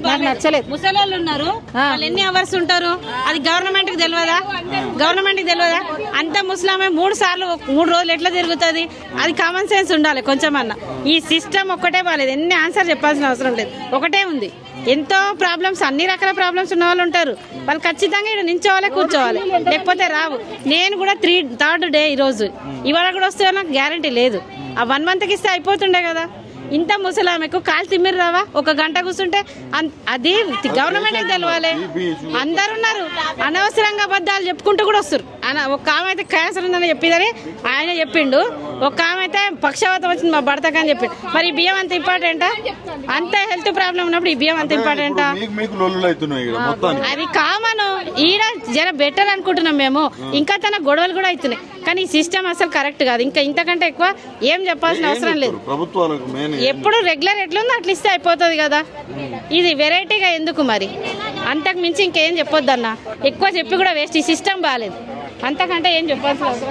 నాకు నచ్చలేదు. ఉన్నారు. వాళ్ళు ఎన్ని అవర్స్ ఉంటారు? అది గవర్నమెంట్కి తెలియదా గవర్నమెంట్కి తెలియదా అంత ముస్లామే మూడు సార్లు మూడు రోజులు ఎట్లా తిరుగుతుంది? అది కామన్ సెన్స్ ఉండాలి కొంచెం అన్న. ఈ సిస్టమ్ ఒక్కటే బాగాలేదు ఎన్ని ఆన్సర్ చెప్పాల్సిన అవసరం లేదు. ఒకటే ఉంది. ఎంతో ప్రాబ్లమ్స్ అన్ని రకాల ప్రాబ్లమ్స్ ఉన్న వాళ్ళు ఉంటారు. వాళ్ళు ఖచ్చితంగా ఇక్కడ నించోవాలి కూర్చోవాలి. లేకపోతే రావు. నేను కూడా త్రీ థర్డ్ డే ఈ రోజు ఇవాళ కూడా వస్తే నాకు గ్యారంటీ లేదు. ఆ వన్ మంత్కి ఇస్తే అయిపోతుండే కదా. ఇంత ముసలామెకు కాలు తిమ్మిరి రావా? ఒక గంట కూర్చుంటే అది గవర్నమెంట్ తెలవాలి. అందరు ఉన్నారు అనవసరంగా అబద్ధాలు చెప్పుకుంటూ కూడా వస్తారు ఒక ఆమె అయితే క్యాన్సర్ ఉందని చెప్పిదని ఆయన చెప్పిండు. ఒక ఆమె అయితే పక్షవాతం వచ్చింది మా భర్తకు అని చెప్పిండు మరి ఈ బియ్యం అంత ఇంపార్టెంటా అంత హెల్త్ ప్రాబ్లం ఉన్నప్పుడు ఈ బియ్యం అంత ఇంపార్టెంటా అది కామన్. ఈడ జర బెటర్ అనుకుంటున్నాం మేము. ఇంకా తన గొడవలు కూడా అవుతున్నాయి. కానీ ఈ సిస్టమ్ అసలు కరెక్ట్ కాదు. ఇంకా ఇంతకంటే ఎక్కువ ఏం చెప్పాల్సిన అవసరం లేదు. ఎప్పుడు రెగ్యులర్ ఎట్లుందో అట్లా ఇస్తే అయిపోతుంది కదా. ఇది వెరైటీగా ఎందుకు మరి? అంతకు మించి ఇంకేం చెప్పొద్దన్న? ఎక్కువ చెప్పి కూడా వేస్ట్ ఈ సిస్టమ్ బాగాలేదు అంతకంటే ఏం చెప్పాల్సిన అవసరం